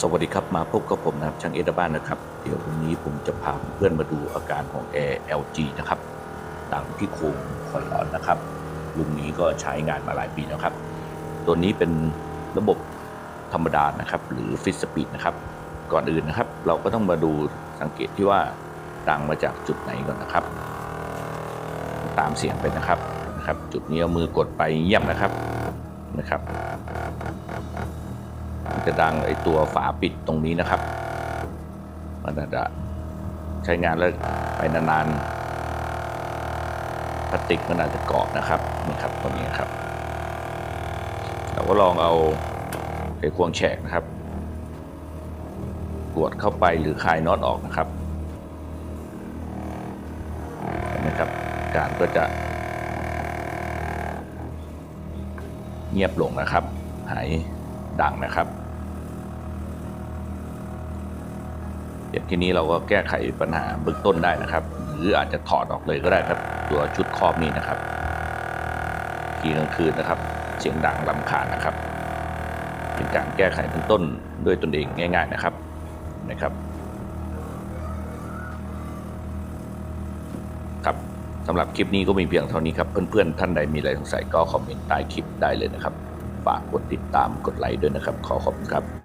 สวัสดีครับมาพบกับผมนะครับช่างเอเดบ้านนะครับ เดี๋ยววันนี้ผมจะพาเพื่อนมาดูอาการของ Air LG นะครับดังที่โครงคอยร้อนนะครับลุงนี้ก็ใช้งานมาหลายปีแล้วครับ ตัวนี้เป็นระบบธรรมดานะครับ หรือฟิตสปีดนะครับ ก่อนอื่นนะครับ เราก็ต้องมาดูสังเกตที่ว่าดังมาจากจุดไหนก่อนนะครับ ตามเสียงไปนะครับนะครับ จุดนี้เอามือกดไปเยี่ยมนะครับนะครับ จะดังไอตัวฝาปิดตรงนี้นะครับ มันจะใช้งานแล้วไปนานๆพลาสติกมันอาจจะเกาะนะครับนี่ครับตัวนี้ครับ เราก็ลองเอาไขควงแฉกนะครับกวดเข้าไปหรือคลายน็อตออกนะครับเห็นไหมครับการก็จะ เงียบลงนะครับ หายดังนะครับ เดี๋ยวทีนี้เราก็แก้ไขปัญหาเบื้องต้นได้นะครับ หรืออาจจะถอดออกเลยก็ได้ครับ ตัวชุดครอบนี้นะครับทีกลางคืนนะครับ เสียงดังลำคาญนะครับ เป็นการแก้ไขเบื้องต้นด้วยตนเองง่าย ๆนะครับนะครับครับสำหรับคลิปนี้ก็มีเพียงเท่านี้ครับ เพื่อนๆ ท่านใดมีอะไรสงสัยก็คอมเมนต์ใต้คลิปได้เลยนะครับ ฝากกดติดตามกดไลค์ด้วยนะครับ ขอขอบคุณครับ